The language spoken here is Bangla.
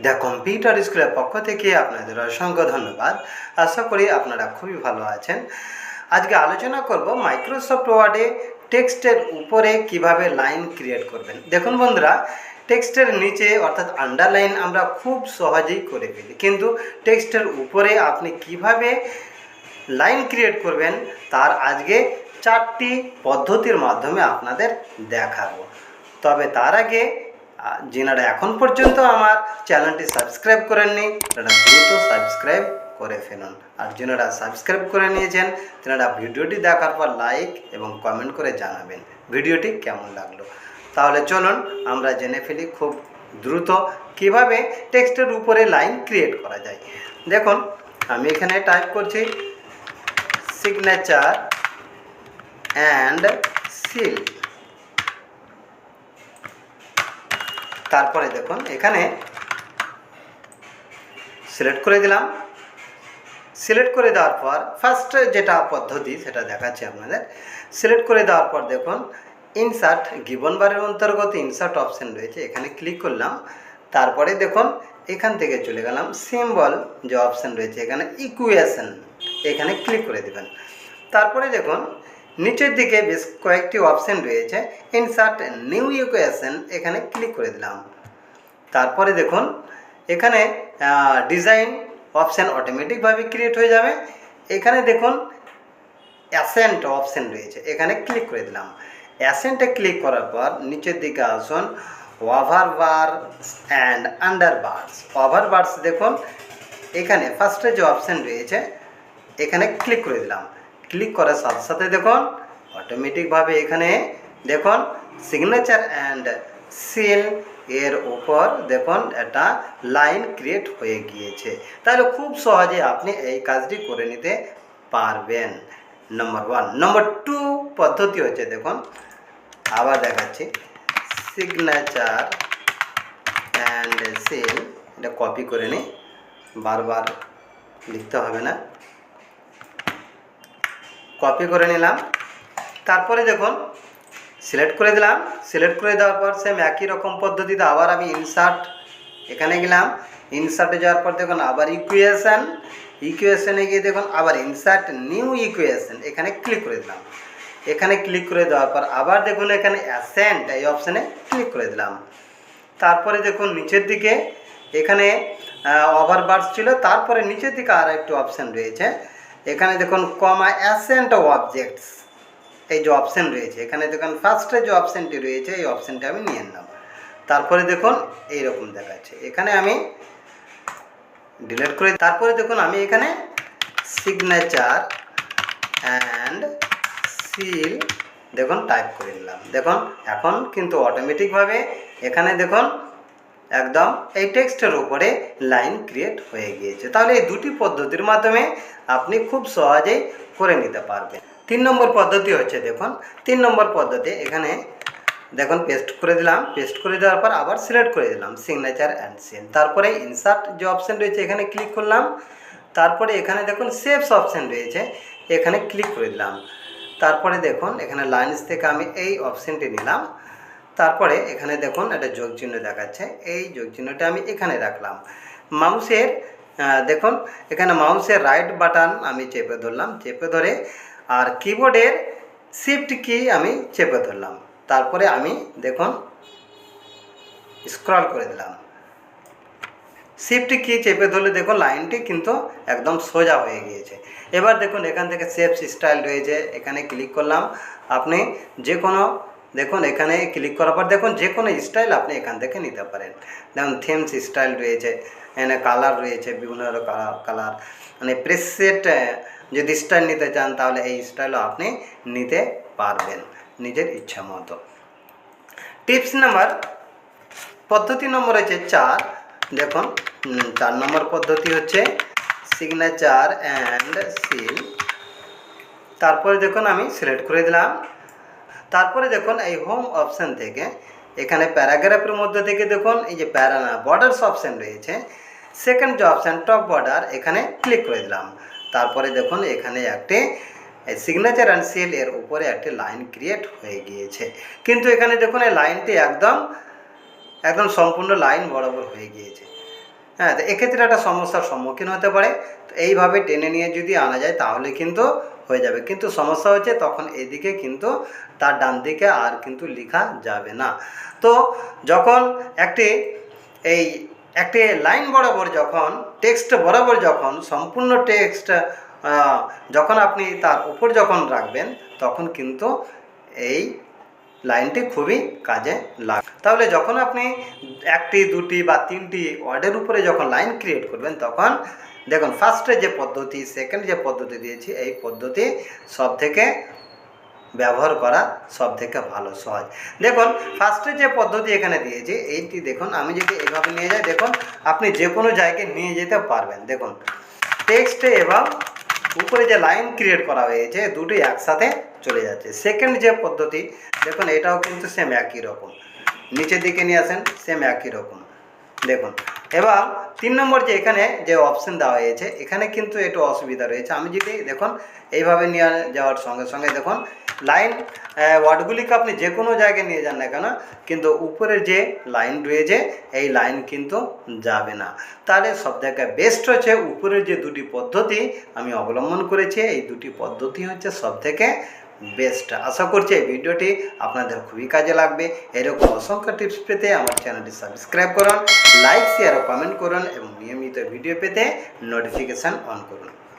দ্য কম্পিউটার স্কুলের পক্ষ থেকে আপনাদের অসংখ্য ধন্যবাদ। আশা করি আপনারা খুবই ভালো আছেন। আজকে আলোচনা করব মাইক্রোসফট ওয়ার্ডে টেক্সটের উপরে কীভাবে লাইন ক্রিয়েট করবেন। দেখুন বন্ধুরা, টেক্সটের নিচে অর্থাৎ আন্ডারলাইন আমরা খুব সহজেই করে ফেলি। কিন্তু টেক্সটের উপরে আপনি কীভাবে লাইন ক্রিয়েট করবেন, তার আজকে চারটি পদ্ধতির মাধ্যমে আপনাদের দেখাবো। তবে তার আগে যেনারা এখন পর্যন্ত আমার চ্যানেলটি সাবস্ক্রাইব করেননি, তারা দ্রুত সাবস্ক্রাইব করে ফেলুন। আর যেনারা সাবস্ক্রাইব করে নিয়েছেন, তেনারা ভিডিওটি দেখার পর লাইক এবং কমেন্ট করে জানাবেন, ভিডিওটি কেমন লাগল। তাহলে চলুন, আমরা জেনে ফেলি খুব দ্রুত কীভাবে টেক্সটের উপরে লাইন ক্রিয়েট করা যায়। দেখুন, আমি এখানে টাইপ করছি সিগনেচার অ্যান্ড সিল তারপরে দেখুন, এখানে সিলেক্ট করে দিলাম। সিলেক্ট করে দেওয়ার পর ফার্স্ট যেটা পদ্ধতি, সেটা দেখাচ্ছি আপনাদের। সিলেক্ট করে দেওয়ার পর দেখুন ইনসার্ট গিবন বারের অন্তর্গত ইনসার্ট অপশান রয়েছে, এখানে ক্লিক করলাম। তারপরে দেখুন, এখান থেকে চলে গেলাম সিম্বল যে অপশান রয়েছে, এখানে ইকুয়েশন এখানে ক্লিক করে দেবেন। তারপরে দেখুন নিচের দিকে বেশ কয়েকটি অপশন রয়েছে। ইনসার্ট নিউ ইকুয়েশন এখানে ক্লিক করে দিলাম। তারপরে দেখুন, এখানে ডিজাইন অপশান অটোমেটিকভাবে ক্রিয়েট হয়ে যাবে। এখানে দেখুন অ্যাসেন্ট অপশান রয়েছে। এখানে ক্লিক করে দিলাম। অ্যাসেন্টে ক্লিক করার পর নিচের দিকে আসুন over bar and under bars over bars দেখুন, এখানে ফার্স্টে যে অপশান রয়েছে, এখানে ক্লিক করে দিলাম। ক্লিক করার সাথে সাথে দেখুন অটোমেটিকভাবে এখানে দেখুন সিগনেচার অ্যান্ড সিল এর উপর দেখুন একটা লাইন ক্রিয়েট হয়ে গিয়েছে। তাহলে খুব সহজে আপনি এই কাজটি করে নিতে পারবেন। নম্বর ওয়ান নম্বর টু পদ্ধতি হচ্ছে দেখুন, আবার দেখাচ্ছি। সিগনেচার অ্যান্ড সিল এটা কপি করে নিই বারবার লিখতে হবে না। কপি করে নিলাম। তারপরে দেখুন সিলেক্ট করে দিলাম। সিলেক্ট করে দেওয়ার পর সেম একই রকম পদ্ধতিতে আবার আমি ইনসার্ট এখানে গেলাম। ইনসার্টে যাওয়ার পর দেখুন, আবার ইকুয়েশান ইকুয়েশনে গিয়ে দেখুন, আবার ইনসার্ট নিউ ইকুয়েশন এখানে ক্লিক করে দিলাম। এখানে ক্লিক করে দেওয়ার পর আবার দেখুন, এখানে অ্যাসেন্ট এই অপশানে ক্লিক করে দিলাম। তারপরে দেখুন, নিচের দিকে এখানে ওভারবার্স ছিল। তারপরে নিচের দিকে আর একটু অপশান রয়েছে। এখানে দেখুন কমা অ্যাসেন্ট অবজেক্টস এই যে অপশান রয়েছে, এখানে দেখুন ফার্স্টে যে অপশানটি রয়েছে, এই অপশানটি আমি নিয়ে নিলাম তারপরে দেখুন, এইরকম দেখাচ্ছে। এখানে আমি ডিলিট করে, তারপরে দেখুন, আমি এখানে সিগনেচার অ্যান্ড সিল দেখুন টাইপ করে নিলাম। দেখুন, এখন কিন্তু অটোমেটিকভাবে এখানে দেখুন একদম এই টেক্সটের উপরে লাইন ক্রিয়েট হয়ে গিয়েছে। তাহলে এই দুটি পদ্ধতির মাধ্যমে আপনি খুব সহজেই করে নিতে পারবেন। তিন নম্বর পদ্ধতি হচ্ছে, দেখুন, তিন নম্বর পদ্ধতি এখানে, দেখুন পেস্ট করে দিলাম পেস্ট করে দেওয়ার পর আবার সিলেক্ট করে দিলাম সিগনেচার অ্যান্ড সিল তারপরে ইনসার্ট যে অপশান রয়েছে, এখানে ক্লিক করলাম। তারপরে এখানে, দেখুন সেভস অপশান রয়েছে, এখানে ক্লিক করে দিলাম। তারপরে দেখুন, এখানে লাইন্স থেকে আমি এই অপশানটি নিলাম। তারপরে এখানে দেখুন একটা যোগ চিহ্ন দেখাচ্ছে। এই যোগ চিহ্নটা আমি এখানে রাখলাম। মাউসের দেখুন, এখানে মাউসের রাইট বাটন আমি চেপে ধরলাম, চেপে ধরে, আর কিবোর্ডের শিফট কি আমি চেপে ধরলাম। তারপরে আমি, দেখুন স্ক্রল করে দিলাম। শিফট কি চেপে ধরলে দেখুন লাইনটি কিন্তু একদম সোজা হয়ে গিয়েছে। এবার দেখুন, এখান থেকে সেপস স্টাইল রয়েছে। এখানে ক্লিক করলাম। আপনি যে কোনো দেখুন, এখানে ক্লিক করার পর দেখুন যে কোনো স্টাইল আপনি এখান থেকে নিতে পারেন। যেমন থিমস স্টাইল রয়েছে, এখানে কালার রয়েছে, বিভিন্ন কালার মানে প্রেসেট যদি স্টাইল নিতে চান, তাহলে এই স্টাইলও আপনি নিতে পারবেন নিজের ইচ্ছা মতো। টিপস নাম্বার পদ্ধতি নম্বর হচ্ছে চার। দেখুন চার নম্বর পদ্ধতি হচ্ছে সিগনেচার অ্যান্ড সিল তারপরে দেখুন, আমি সিলেক্ট করে দিলাম। তারপরে দেখুন এই হোম অপশান থেকে, এখানে প্যারাগ্রাফের মধ্যে থেকে দেখুন, এই যে প্যারা বর্ডার্স অপশান রয়েছে। সেকেন্ড যে অপশান টপ বর্ডার এখানে ক্লিক করে দিলাম। তারপরে দেখুন, এখানে একটি সিগনেচার অ্যান্ড সিল এর উপরে একটি লাইন ক্রিয়েট হয়ে গিয়েছে। কিন্তু এখানে দেখুন, এই লাইনটি একদম একদম সম্পূর্ণ লাইন বরাবর হয়ে গিয়েছে। হ্যাঁ তো এক্ষেত্রে একটা সমস্যার সম্মুখীন হতে পারে। তো এইভাবে টেনে নিয়ে যদি আনা যায়, তাহলে কিন্তু হয়ে যাবে। কিন্তু সমস্যা হচ্ছে তখন এদিকে কিন্তু তার ডান দিকে আর কিন্তু লেখা যাবে না। তো যখন একটি, এই একটি লাইন বরাবর যখন, টেক্সট বরাবর যখন, সম্পূর্ণ টেক্সট যখন আপনি তার উপর যখন রাখবেন, তখন কিন্তু এই লাইনটি খুবই কাজে লাগে, তাহলে যখন আপনি একটি, দুটি বা তিনটি ওয়ার্ডের উপরে যখন লাইন ক্রিয়েট করবেন, তখন দেখুন ফার্স্টে যে পদ্ধতি সেকেন্ড যে পদ্ধতি দিয়েছি, এই পদ্ধতি সব থেকে ব্যবহার করা সব থেকে ভালো, সহজ। দেখুন ফার্স্টে যে পদ্ধতি এখানে দিয়েছি, এইটি দেখুন, আমি যদি এভাবে নিয়ে যাই, দেখুন, আপনি যে কোনো জায়গায় নিয়ে যেতে পারবেন। দেখুন টেক্সটে এবং উপরে যে লাইন ক্রিয়েট করা হয়েছে দুটোই একসাথে চলে যাচ্ছে। সেকেন্ড যে পদ্ধতি, দেখুন, এটাও কিন্তু সেম একই রকম। নিচের দিকে নিয়ে আসেন সেম একই রকম। দেখুন এবং তিন নম্বর যে এখানে যে অপশন দেওয়া হয়েছে, এখানে কিন্তু একটু অসুবিধা রয়েছে। আমি যদি দেখুন, এইভাবে নিয়ে যাওয়ার সঙ্গে সঙ্গে দেখুন লাইন ওয়ার্ডগুলিকে আপনি যে কোনো জায়গায় নিয়ে যান না কেন, কিন্তু উপরের যে লাইন রয়েছে, এই লাইন কিন্তু যাবে না। তাহলে সব থেকে বেস্ট হচ্ছে উপরের যে দুটি পদ্ধতি, আমি অবলম্বন করেছি, এই দুটি পদ্ধতি হচ্ছে সব থেকে বেস্ট আশা করছি এই ভিডিওটি আপনাদের খুবই কাজে লাগবে। এরকম অসংখ্য টিপস পেতে আমার চ্যানেলটি সাবস্ক্রাইব করুন লাইক শেয়ার ও কমেন্ট করুন এবং নিয়মিত ভিডিও পেতে নোটিফিকেশান অন করুন।